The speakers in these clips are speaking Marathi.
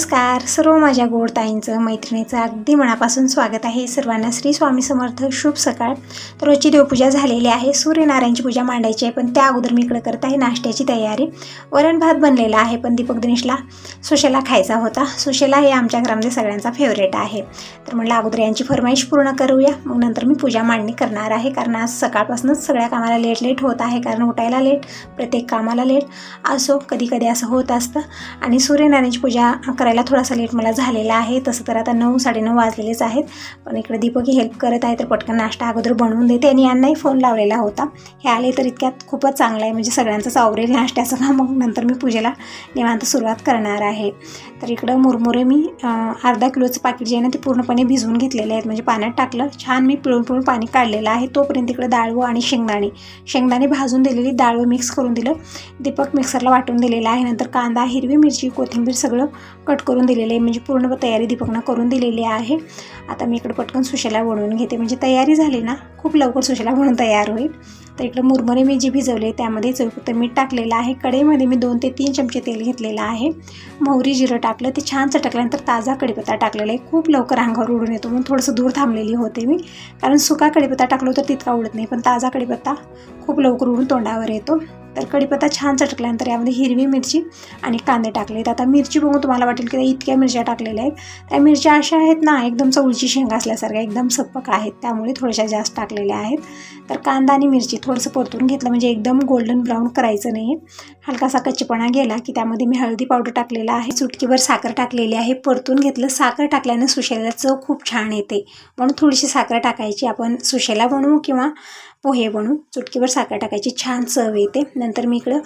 नमस्कार. सर्व माझ्या गोड ताईंचं मैत्रिणीचं अगदी मनापासून स्वागत आहे. सर्वांना श्री स्वामी समर्थ. शुभ सकाळ. तर रोजची देवपूजा झालेली आहे. सूर्यनारायणची पूजा मांडायची आहे पण त्या अगोदर मी इकडे करत आहे नाश्त्याची तयारी. वरण भात बनलेला आहे पण दीपक दिनेशला सुशेला खायचा होता. सुशेला हे आमच्या घरामध्ये सगळ्यांचा फेवरेट आहे. तर म्हटलं अगोदर यांची फरमाईश पूर्ण करूया. मग नंतर मी पूजा मांडणी करणार आहे. कारण आज सकाळपासूनच सगळ्या कामाला लेट लेट होत आहे. कारण उठायला लेट प्रत्येक कामाला लेट असो कधी कधी असं होत असतं. आणि सूर्यनारायणची पूजा करायला थोडासा लेट मला झालेला आहे. तसं तर आता नऊ साडेनऊ वाजलेलेच आहेत. पण इकडे दीपकी हेल्प करत आहे तर पटकन नाश्ता अगोदर बनवून देते. आणि यांनाही फोन लावलेला होता. हे आले तर इतक्यात खूपच चांगलं आहे. म्हणजे सगळ्यांचाच आवरेल नाश्त्याचं काम. मग नंतर मी पूजेला निवांत सुरुवात करणार आहे. तर इकडं मुरमुरे मी अर्धा किलोचं पाकिट जे आहे ना ते पूर्णपणे भिजवून घेतलेले आहेत. म्हणजे पाण्यात टाकलं. छान मी पिळून पिळून पाणी काढलेलं आहे. तोपर्यंत इकडं डाळवं आणि शेंगदाणे. शेंगदाणे भाजून दिलेली डाळवं मिक्स करून दिलं. दीपक मिक्सरला वाटून दिलेलं आहे. नंतर कांदा हिरवी मिरची कोथिंबीर सगळं कट करून दिलेलं आहे. म्हणजे पूर्ण तयारी दीपकनं करून दिलेली आहे. आता मी इकडं पटकन सुशेला बनवून घेते. म्हणजे तयारी झाली ना खूप लवकर सुशेला बनवून तयार होईल. तर इकडं मुरमुरे मी जे भिजवले त्यामध्ये चौफक्त मीठ टाकलेलं आहे कढईमध्ये मी दोन ते तीन चमचे तेल घेतलेलं आहे. मोहरी जिरं टाकलं ते छान चटकल्यानंतर ताजा कडीपत्ता टाकलेला आहे. खूप लवकर अंगावर उडून येतो म्हणून थोडंसं दूर थांबलेली होते मी. कारण सुका कडीपत्ता टाकलो तर तितका उडत नाही पण ताजा कढीपत्ता खूप लवकर उडून तोंडावर येतो. तर कढीपत्ता छान चटकल्यानंतर यामध्ये हिरवी मिरची आणि कांदे टाकलेत आता मिरची बघून तुम्हाला वाटेल की त्या इतक्या मिरच्या टाकलेल्या आहेत. त्या मिरच्या अशा आहेत ना एकदम चवळीची शेंगा असल्यासारख्या एकदम सप्पक आहेत. त्यामुळे थोड्याशा जास्त टाकलेल्या आहेत. तर कांदा आणि मिरची थोडंसं परतून घेतलं म्हणजे एकदम गोल्डन ब्राऊन करायचं नाही हलकासा कच्चेपणा गेला की त्यामध्ये मी हळदी पावडर टाकलेला आहे. चुटकीवर साखर टाकलेली आहे. परतून घेतलं. साखर टाकल्यानं सुशेला चव खूप छान येते. म्हणून थोडीशी साखर टाकायची. आपण सुशेला बनवू किंवा पोहे बनवून चुटकीवर साखर टाकायची. छान चव येते. नंतर मी इकडं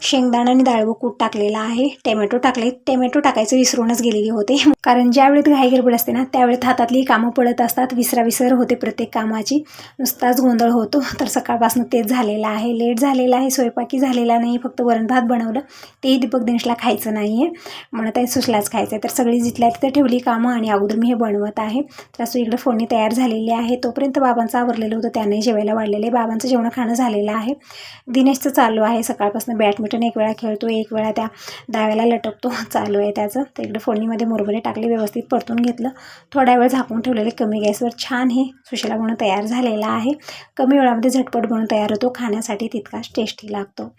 शेंगदाणा आणि डाळवं कूट टाकलेला आहे. टॅमॅटो टाकले. टॅमॅटो टाकायचं विसरूनच गेलेली होते. कारण ज्यावेळेत घाई गडबड असते ना त्यावेळेत हातातली कामं पडत असतात. विसरा विसर होते प्रत्येक कामाची. नुसताच गोंधळ होतो. तर सकाळपासून तेच झालेलं आहे. लेट झालेला आहे. स्वयंपाकी झालेला नाही. फक्त वरण भात बनवलं. तेही दीपक दिनेशला खायचं नाही आहे म्हणत आहे सुसलाच खायचं आहे तर सगळी जिथल्या तिथं ठेवली कामं आणि अगोदर मी हे बनवत आहे. तर असं इकडं फोडणी तयार झालेली आहे. तोपर्यंत बाबांचं आवरलेलं होतं. त्याने जेवायला वाढलेलं आहे बाबांचं जेवण खाणं झालेलं आहे. दिनेशचं चालू आहे. सकाळपासून बॅडमिंटन एक वेळा खेळतो एक वेळा त्या दाव्याला लटकतो. चालू आहे त्याचं. तर इकडे फोडणीमध्ये मुरमुरे टाकले व्यवस्थित परतून घेतलं. थोडा वेळ झाकून ठेवलेले कमी गॅसवर छान हे सुशीला बनवून तयार झालेला आहे. कमी वेळामध्ये झटपट बनवून तयार होतो. खाण्यासाठी तितकाच टेस्टी लागतो.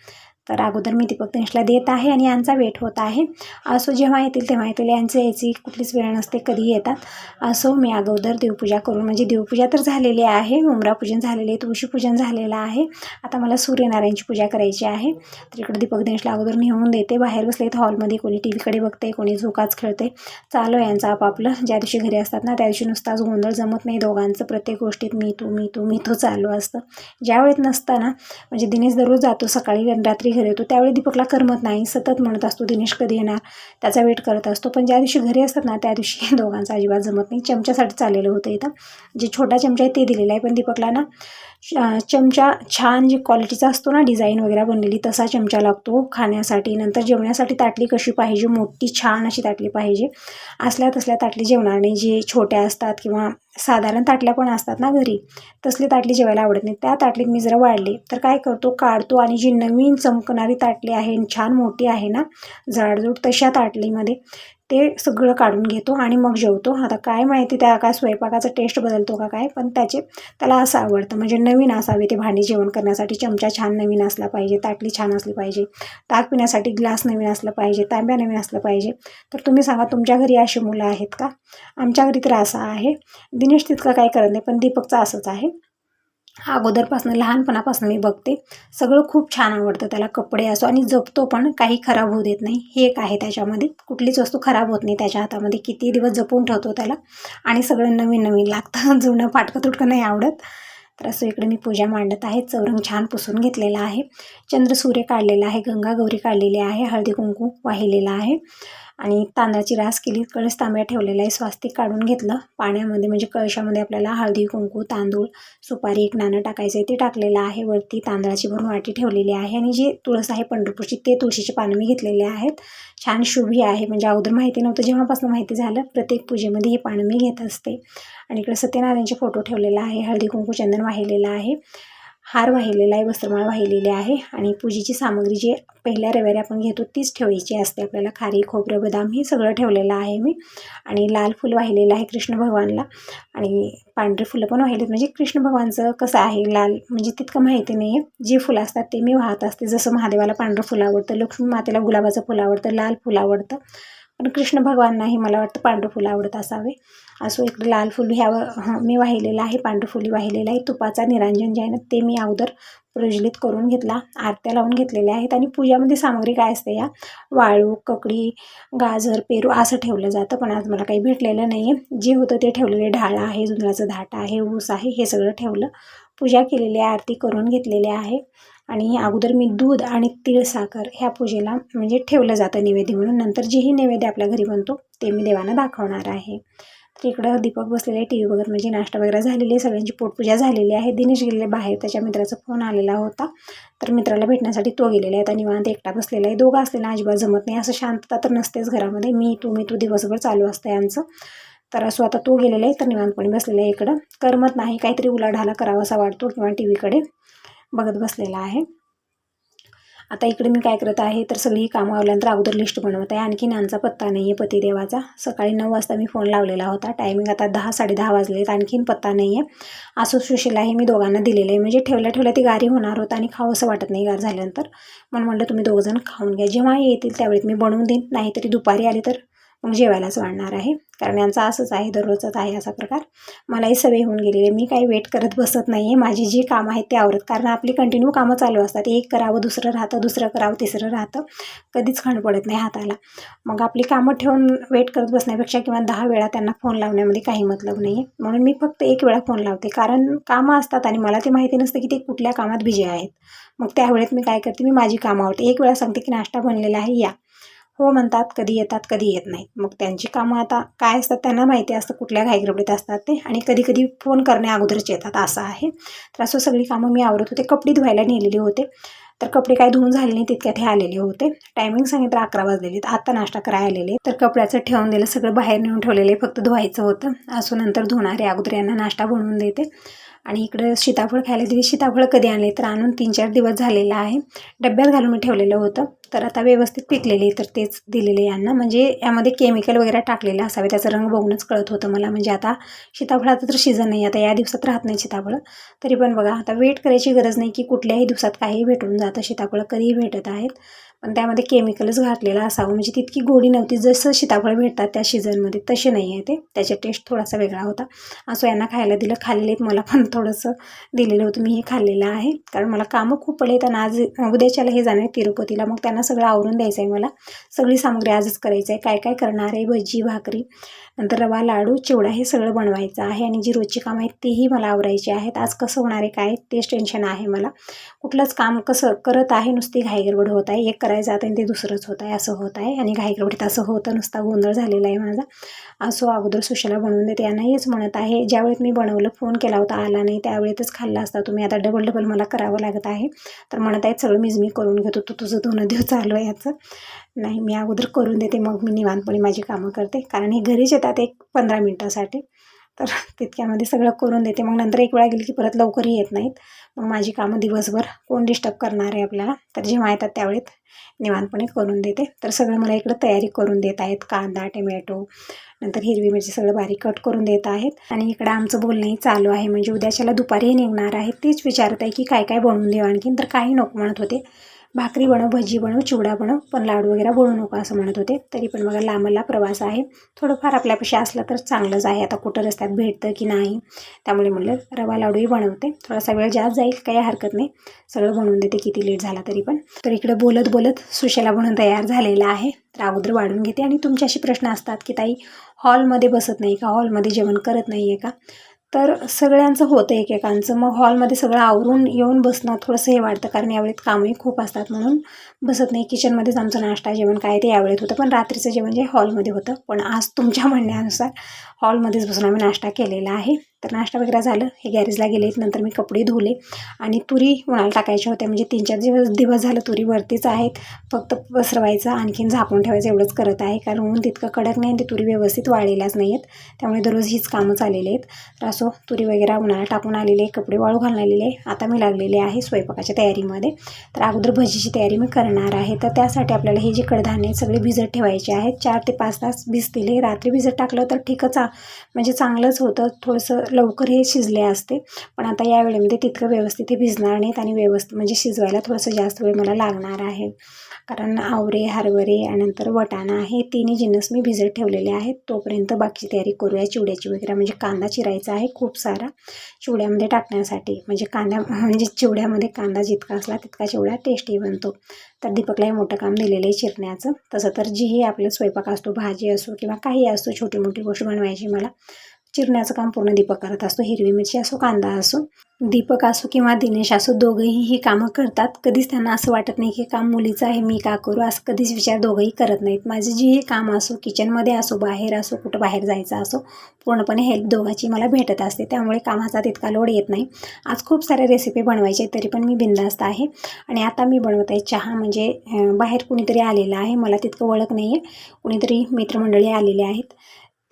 तर अगोदर मी दीपक दिनेशला देत आहे आणि यांचा वेट होत आहे. असो जेव्हा येतील तेव्हा येतील. यांचे यायची कुठलीच वेळ नसते कधी येतात. असो मी अगोदर देवपूजा करून म्हणजे देवपूजा तर झालेली आहे उमरापूजन झालेले आहे तुळशीपूजन झालेलं आहे. आता मला सूर्यनारायणची पूजा करायची आहे. तर इकडे दीपक दिनेशला अगोदर नेऊन देते. बाहेर बसलेत हॉलमध्ये कोणी टी व्हीकडे बघते कोणी झोकाच खेळते. चालू आहे यांचं आपापलं. ज्या दिवशी घरी असतात ना त्या दिवशी नुसताच गोंधळ जमत नाही दोघांचं. प्रत्येक गोष्टीत मी तू मी तू मी तो चालू असतं. ज्या वेळेत नसताना म्हणजे दिनेश दररोज जातो सकाळी रात्री घरी येतो. त्यावेळी दीपकला करमत नाही. सतत म्हणत असतो दिनेश कधी येणार? त्याचा वेट करत असतो. पण ज्या दिवशी घरी असतात ना त्या दिवशी दोघांचा अजिबात जमत नाही. चमच्यासाठी चाललेलं होतं इथं. जे छोटा चमचा आहे ते दिलेला आहे. पण दीपकला ना चमचा छान जी क्वालिटीचा असतो ना डिझाईन वगैरे बनलेली तसा चमचा लागतो खाण्यासाठी. नंतर जेवण्यासाठी ताटली कशी पाहिजे मोठी छान अशी ताटली पाहिजे. असल्या तसल्या ताटली जेवणार नाही जे छोट्या असतात किंवा साधारण ताटल्या पण असतात ना घरी तसली ताटली जेवायला आवडत नाही त्या ताटलीत मी जर वाढले. तर काय करतो काढतो आणि जी नवीन चमकणारी ताटली आहे आणि छान मोठी आहे ना जाडजूड तशा ताटलीमध्ये ते सगळं काढून घेतो आणि मग जेवतो. आता काय माहिती त्या काय स्वयंपाकाचा टेस्ट बदलतो का काय? पण त्याचे त्याला असं आवडतं. म्हणजे नवीन असावे ते भांडी जेवण करण्यासाठी. चमचा छान नवीन असला पाहिजे ताटली छान असली पाहिजे ताक पिण्यासाठी ग्लास नवीन असलं पाहिजे तांब्या नवीन असलं पाहिजे. तर तुम्ही सांगा तुमच्या घरी अशी मुलं आहेत का? आमच्या घरी तर असं आहे. दिनेश तितकं काही करत नाही पण दीपकचं असंच आहे. अगोदरपासून लहानपणापासून मी बघते. सगळं खूप छान आवडतं त्याला कपडे असो आणि जपतो पण काही खराब होऊ देत नाही. हे एक आहे त्याच्यामध्ये. कुठलीच वस्तू खराब होत नाही त्याच्या हातामध्ये. किती दिवस जपून ठेवतो त्याला. आणि सगळं नवीन नवीन लागतं. जुनं फाटकं तुटकं नाही आवडत. तर असं इकडे मी पूजा मांडत आहे. चौरंग छान पुसून घेतलेला आहे. चंद्र सूर्य काढलेला आहे. गंगा गौरी काढलेली आहे. हळदी कुंकू वाहिलेला आहे. आणि तांदळाची रास केली. कळस तांब्या ठेवलेला आहे स्वास्तिक काढून घेतलं. पाण्यामध्ये म्हणजे कळशामध्ये आपल्याला हळदी कुंकू तांदूळ सुपारी एक नाणं टाकायचं आहे. ते टाकलेलं आहे. वरती तांदळाची भरून वाटी ठेवलेली आहे. आणि जे तुळस आहे पंढरपूरची ते तुळशीचे पानं मी घेतलेले आहेत. छान शुभी आहे. म्हणजे अगोदर माहिती नव्हतं जेव्हापासून माहिती झालं प्रत्येक पूजेमध्ये हे पानं मी घेत असते. आणि इकडे सत्यनारायणचे फोटो ठेवलेला आहे. हळदी कुंकू चंदन वाहिलेलं आहे. हार वाहिलेला आहे वस्त्रमाळ वाहिलेली आहे आणि पूजेची सामग्री जी पहिल्या रविवारी आपण घेतो तीच ठेवायची असते. आपल्याला खारी खोबरं बदाम हे सगळं ठेवलेलं आहे मी आणि लाल फुल वाहिलेलं आहे कृष्ण भगवानला आणि पांढरे फुलं पण वाहिलेत. म्हणजे कृष्ण भगवानचं कसं आहे लाल म्हणजे तितकं माहिती नाही आहे जे फुलं असतात ते मी वाहत असते. जसं महादेवाला पांढरं फुलं आवडतं लक्ष्मी मातेला गुलाबाचं फुलं आवडतं लाल फुलं आवडतं. पण कृष्ण भगवाननाही मला वाटतं पांढरं फुलं आवडत असावे. असो इकडे लाल फुल ह्यावर मी वाहिलेलं आहे पांढरं फुली वाहिलेलं आहे. तुपाचा निरांजन जे आहे ना ते मी अगोदर प्रज्वलित करून घेतला आरत्या लावून घेतलेल्या आहेत. आणि पूजामध्ये सामग्री काय असते या? वाळू ककडी गाजर पेरू असं ठेवलं जातं पण आज मला काही भेटलेलं नाही आहे जे होतं ते ठेवलेले ढाळा आहे जुंजराचं धाट आहे ऊस आहे हे सगळं ठेवलं. पूजा केलेली आहे आरती करून घेतलेली आहे. आणि अगोदर मी दूध आणि तीळ साखर ह्या पूजेला म्हणजे ठेवलं जातं नैवेद्य म्हणून. नंतर जेही नैवेद्य आपल्या घरी बनतो ते मी देवांना दाखवणार आहे. तर इकडं दीपक बसलेले टी व्ही बघत म्हणजे नाश्ता वगैरे झालेली आहे सगळ्यांची पोटपूजा झालेली आहे. दिनेश गेलेले बाहेर त्याच्या मित्राचा फोन आलेला होता. तर मित्राला भेटण्यासाठी तो गेलेला आहे आता निवांत एकटा बसलेला आहे. दोघं असलेला अजिबात जमत नाही असं शांतता तर नसतेच घरामध्ये. मी तू मी तू दिवसभर चालू असतं यांचं. तर असं आता तो गेलेला आहे तर निवांतपणे बसलेला आहे इकडं. करमत नाही काहीतरी उलाढाला करावासा वाटतो किंवा टी व्हीकडे बघत बसलेला आहे. आता इकडे मी काय करत आहे तर सगळी कामं आवल्यानंतर अगोदर लिस्ट बनवत आहे. आणखी नांचा पत्ता नाही आहे पतिदेवाचा सकाळी नऊ वाजता मी फोन लावलेला होता. टायमिंग आता दहा साडेदहा वाजलेत आणखीन पत्ता नाही आहे. आसू सुशीला हे मी दोघांना दिलेलं आहे. म्हणजे ठेवल्या ठेवल्या ती गारी होणार होतं आणि खावं असं वाटत नाही गार झाल्यानंतर. म्हणून म्हटलं तुम्ही दोघंजण खाऊन घ्या. जेव्हा येतील त्यावेळेत मी बनवून देईन. नाहीतरी दुपारी आली तर मग जेवायलाच वाढणार आहे. कारण यांचा असंच आहे दररोजच आहे असा प्रकार. मलाही सवय होऊन गेलेली आहे. मी काही वेट करत बसत नाही आहे. माझी जी कामं आहेत ते आवरत. कारण आपली कंटिन्यू कामं चालू असतात. एक करावं दुसरं राहतं दुसरं करावं तिसरं राहतं. कधीच खंड पडत नाही हाताला. मग आपली कामं ठेवून वेट करत बसण्यापेक्षा किंवा दहा वेळा त्यांना फोन लावण्यामध्ये काही मतलब नाही आहे. म्हणून मी फक्त एक वेळा फोन लावते. कारण कामं असतात आणि मला ते माहिती नसतं की ते कुठल्या कामात बिजी आहेत. मग त्यावेळेत मी काय करते? मी माझी कामं आवडते एक वेळा सांगते की नाश्ता बनलेला आहे या. हो म्हणतात कधी येतात कधी येत नाहीत. मग त्यांची कामं आता काय असतात त्यांना माहिती असतं कुठल्या घाईगडबडीत असतात ते. आणि कधी कधी फोन करण्या अगोदरच येतात असं आहे. तर असं सगळी कामं मी आवरत होते. कपडे धुवायला नेलेले होते. तर कपडे काय धुवून झाले नाही तितक्यात हे आलेले होते. टायमिंग सांगितलं अकरा वाजलेले आता नाश्ता करायला आलेले तर कपड्याचं ठेवून दिलं सगळं बाहेर नेऊन ठेवलेले फक्त धुवायचं होतं. असं नंतर धुणारे अगोदर यांना नाश्ता बनवून देते. आणि इकडं सीताफळ खायला दिली. सीताफळ कधी आणले? तर आणून तीन चार दिवस झालेला आहे. डब्यात घालून मी ठेवलेलं होतं. तर आता व्यवस्थित पिकलेले तर तेच दिलेले यांना. म्हणजे यामध्ये केमिकल वगैरे टाकलेलं असावे. त्याचा रंग बघूनच कळत होतं मला. म्हणजे आता सीताफळाचं तर सीझन नाही. आता या दिवसात राहत नाही सीताफळ. तरी पण बघा आता वेट करायची गरज नाही की कुठल्याही दिवसात काही भेटून जातं. सीताफळ कधीही भेटत आहेत. पण त्यामध्ये केमिकलच घातलेला असावं. म्हणजे तितकी गोडी नव्हती. जसं सीताफळ भेटतात त्या सीझनमध्ये तसे नाही आहे ते. त्याचा टेस्ट थोडासा वेगळा होता. असं यांना खायला दिलं. खाल्लेत मला पण थोडंसं दिलेलं होतं. मी हे खाल्लेलं आहे. कारण मला कामं खूप पडले त्यांना आज उद्याच्याला हे जाणार आहे तिरुपतीला. मग त्यांना सगळं आवरून द्यायचं आहे मला. सगळी सामग्री आजच करायचं आहे. काय काय करणार आहे? भजी भाकरी नंतर रवा लाडू चिवडा हे सगळं बनवायचं आहे. आणि जी रोजची कामं आहेत तेही मला आवरायची आहेत. आज कसं होणार आहे? काय? तेच टेन्शन आहे मला. कुठलंच काम कसं करत आहे? नुसती घाईगडबड होत आहे. एक करायचं जात आणि ते दुसरंच होत आहे असं होत आहे. आणि घाईगडबडीत असं होतं नुसता गोंधळ झालेला आहे माझा. असो अगोदर सुशाला बनवून देते. यांना हेच म्हणत आहे ज्यावेळेत मी बनवलं फोन केला होता आला नाही त्यावेळेतच खाल्ला असता तुम्ही. आता डबल डबल मला करावं लागत आहे. तर म्हणत आहेत सगळं मीच मी करून घेतो. तू तुझं दोन दिवस चालू आहे याचं. नाही मी अगोदर करून देते. मग मी निवांतपणे माझी कामं करते. कारण हे घरीच येतात एक पंधरा मिनटासाठी. तर तितक्यामध्ये सगळं करून देते. मग नंतर एक वेळा गेली की परत लवकरही येत नाहीत. मग माझी कामं दिवसभर कोण डिस्टर्ब करणार आहे आपल्याला? तर जेव्हा येतात त्यावेळेत निवांतपणे करून देते. तर सगळं मला इकडं तयारी करून देत आहेत. कांदा टोमॅटो नंतर हिरवी मिरची सगळं बारीक कट करून देत आहेत. आणि इकडं आमचं बोलणंही चालू आहे. म्हणजे उद्याच्याला दुपारीही निघणार आहे. तेच विचारत आहे की काय काय बनवून देऊ आणखीन? तर काही नको म्हणत होते. भाकरी बनव भजी बनव चिवडा बनव पण लाडू वगैरे बनवू नको असं म्हणत होते. तरी पण बघा लांबला प्रवास आहे. थोडंफार आपल्यापाशी असलं तर चांगलंच आहे. आता कुठं रस्त्यात भेटतं की नाही? त्यामुळे म्हणलं रवा लाडूही बनवते. थोडासा वेळ जास्त जाईल काही हरकत नाही. सगळं बनवून देते किती लेट झाला तरी पण. तर इकडे बोलत बोलत सुशेला बनवून तयार झालेला आहे. तर अगोदर वाढून घेते. आणि तुमच्याशी प्रश्न असतात की ताई हॉलमध्ये बसत नाही का? हॉलमध्ये जेवण करत नाही आहे का? तर सगळ्यांचं होतं एकेकांचं. मग हॉलमध्ये सगळं आवरून येऊन बसणं थोडंसं हे वाटतं कारण यावेळेत कामही खूप असतात म्हणून बसत नाही. किचनमध्येच आमचं नाश्ता जेवण काय ते यावेळेत होतं पण रात्रीचं जेवण जे हॉलमध्ये होतं. पण आज तुमच्या म्हणण्यानुसार हॉलमध्येच बसून आम्ही नाश्ता केलेला आहे. तर नाश्ता वगैरे झालं हे गॅरेजला गेले नंतर मी कपडे धुले आणि तुरी उन्हाला टाकायच्या होत्या. म्हणजे तीन चार दिवस दिवस झालं तुरी वरतीच आहेत फक्त पसरवायचं आणखीन झाकून ठेवायचं एवढंच करत आहे. कारण ऊन तितकं कडक नाही ते तुरी व्यवस्थित वाळलेल्याच नाही आहेत त्यामुळे दररोज हीच कामं चाललेली आहेत. तर असो तुरी वगैरे उन्हाळा टाकून आलेले कपडे वाळू घालून आलेले आता मी लागलेले आहे स्वयंपाकाच्या तयारीमध्ये. तर अगोदर भजीची तयारी मी करणार आहे. तर त्यासाठी आपल्याला हे जे कडधान्य सगळे भिजत ठेवायचे आहेत. चार ते पाच तास भिजतील. हे रात्री भिजत टाकलं तर ठीकच आ म्हणजे चांगलंच होतं. थोडंसं लवकर हे शिजले असते. पण आता या वेळेमध्ये तितकं व्यवस्थित हे भिजणार नाहीत आणि व्यवस्थित म्हणजे शिजवायला थोडंसं जास्त वेळ मला लागणार आहे. कारण आवरे हरभरे आणि नंतर वटाणा हे तिन्ही जिन्नस मी भिजत ठेवलेले आहेत. तोपर्यंत बाकीची तयारी करूया चिवड्याची वगैरे. म्हणजे कांदा चिरायचा आहे खूप सारा. चिवड्यामध्ये टाकण्यासाठी. म्हणजे कांदा म्हणजे चिवड्यामध्ये कांदा जितका असला तितका चिवडा टेस्टी बनतो. तर दीपकला हे मोठं काम दिलेलं आहे चिरण्याचं. तसं तर जीही आपलं स्वयंपाक असतो भाजी असो किंवा काही असतो छोटी मोठी गोष्ट बनवायची मला चिरण्याचं काम पूर्ण दीपक करत असतो हिरवी मिरची असो कांदा असो दीपक असो किंवा दिनेश असो दोघंही ही कामं करतात. कधीच त्यांना असं वाटत नाही की काम मुलीचं आहे मी का करू? असं कधीच विचार दोघंही करत नाहीत. माझं हे काम असो किचनमध्ये असो बाहेर असो कुठं बाहेर जायचं असो पूर्णपणे हेल्प दोघांची मला भेटत असते. त्यामुळे कामाचा तितका लोड येत नाही. आज खूप साऱ्या रेसिपी बनवायचे तरी पण मी बिंदास्त आहे. आणि आता मी बनवत आहे चहा म्हणजे बाहेर कुणीतरी आलेला आहे. मला तितकं ओळख नाही आहे कुणीतरी मित्रमंडळी आलेले आहेत.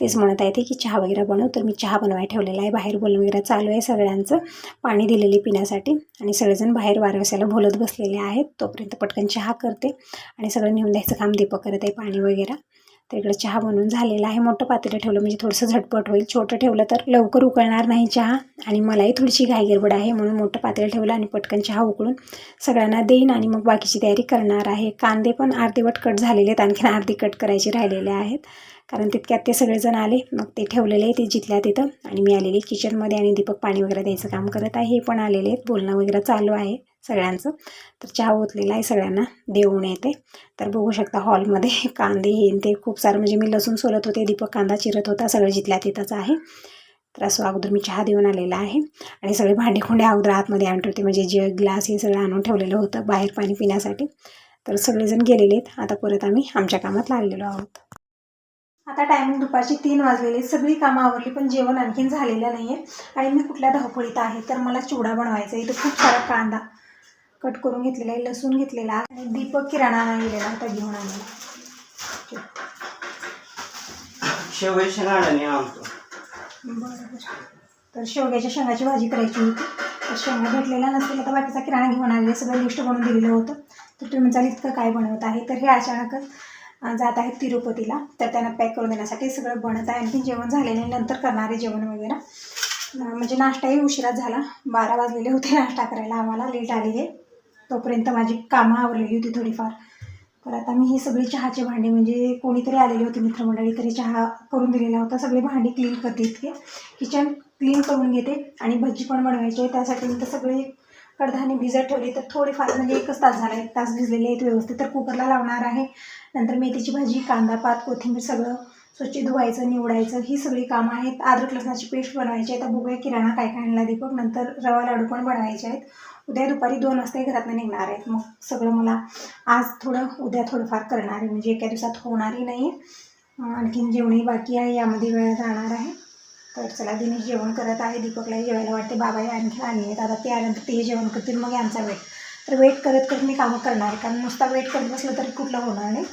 तेच म्हणत आहे ते की चहा वगैरे बनव. तर मी चहा बनवायला ठेवलेला आहे. बाहेर बोलणं वगैरे चालू आहे सगळ्यांचं. पाणी दिलेले पिण्यासाठी. आणि सगळेजण बाहेर वारवसाला बोलत बसलेले आहेत. तोपर्यंत पटकन चहा करते. आणि सगळं नेऊन द्यायचं काम दीपक करत आहे पाणी वगैरे. तर इकडे चहा बनवून झालेला आहे. मोठं पातेलं ठेवलं म्हणजे थोडंसं झटपट होईल. छोटं ठेवलं तर लवकर उकळणार नाही चहा. आणि मलाही थोडीशी घाईगडबड आहे म्हणून मोठं पातेलं ठेवलं आणि पटकन चहा उकळून सगळ्यांना देईन आणि मग बाकीची तयारी करणार आहे. कांदे पण अर्धेवट कट झालेले आहेत. आणखीन अर्धी कट करायचे राहिलेले आहेत. कारण तितक्यात ते सगळेजण आले. मग ते ठेवलेले आहे ते जिथल्या तिथं. आणि मी आलेली किचनमध्ये आणि दीपक पाणी वगैरे द्यायचं काम करत आहे. हे पण आलेले आहेत. बोलणं वगैरे चालू आहे. सगळ्यांचं. तर चहा ओतलेला आहे सगळ्यांना देऊन येते. तर बघू शकता हॉलमध्ये कांदे हे ते खूप सारं. म्हणजे मी लसूण सोलत होते दीपक कांदा चिरत होता सगळं जिथल्या तिथंच आहे. तर असं अगोदर मी चहा देऊन आलेला आहे. आणि सगळे भांडेखुंडे अगोदर आतमध्ये आणून ठेवते. म्हणजे जे ग्लास हे सगळं आणून ठेवलेलं होतं बाहेर पाणी पिण्यासाठी. तर सगळेजण गेलेले आहेत. आता परत आम्ही आमच्या कामात लागलेलो आहोत. आता टायमिंग दुपारची तीन वाजलेले सगळी कामं आवरली पण जेवण आणखीन झालेलं नाही आहे आणि मी कुठल्या धावपळीत आहे तर मला चिवडा बनवायचा इथं खूप सारा कांदा. कट करून घेतलेला आहे लसूण घेतलेला आणि दीपक किराणा आणायला गेलेला होता घेऊन आणायला शेवगे शेंगाडणे आणतो. बरं बरं तर शेवग्याच्या शेंगाची भाजी करायची होती. तर शेंगा भेटलेला नसतील तर बाकीचा किराणा घेऊन आलेले सगळं लिस्ट बनवून दिलेलं होतं. तर तुम्ही म्हणाल इतकं काय बनवत आहे? तर हे अचानकच जात आहेत तिरुपतीला. तर त्यांना पॅक करून देण्यासाठी सगळं बनत आहे. आणखी जेवण झालेलं आहे नंतर करणारे जेवण वगैरे. म्हणजे नाश्ताही उशिरा झाला. बारा वाजलेले होते नाश्ता करायला. आम्हाला लेट आलेले. तोपर्यंत माझी कामं आवरलेली होती थोडीफार. तर आता मी ही सगळी चहाची भांडी म्हणजे कोणीतरी आलेली होती मित्रमंडळी तरी चहा करून दिलेला होता. सगळी भांडी क्लीन करते इतके. किचन क्लीन करून घेते आणि भजी पण बनवायची आहे. त्यासाठी मी तर सगळी कडधान्य भिजत ठेवली. तर थोडीफार म्हणजे एकच तास झाला एक तास भिजलेले आहेत व्यवस्थित. तर कुकरला लावणार आहे. नंतर मेथीची भाजी कांदा पात कोथिंबीर सगळं स्वच्छ धुवायचं निवडायचं ही सगळी कामं आहेत. अद्रक लसणाची पेस्ट बनवायची आहे तर बघूया किराणा काय काय आणला दीपक. नंतर रवा लाडू पण बनवायचे आहेत. उद्या दुपारी दोन वाजता घरातनं निघणार आहेत. मग सगळं मला आज थोडं उद्या थोडंफार करणार आहे. म्हणजे एका दिवसात होणारही नाही. आहे आणखीन जेवणही बाकी आहे. यामध्ये वेळ जाणार आहे. तर चला दिनेश जेवण करत आहे. दीपकलाही जेवायला वाटते. बाबाही आणखी आणि आहेत. आता ते आल्यानंतर ते जेवण करतील. मग यांचा वेट. तर वेट करत करत मी कामं करणार आहे. कारण नुसता वेट करत बसलं तरी कुठलं होणार नाही.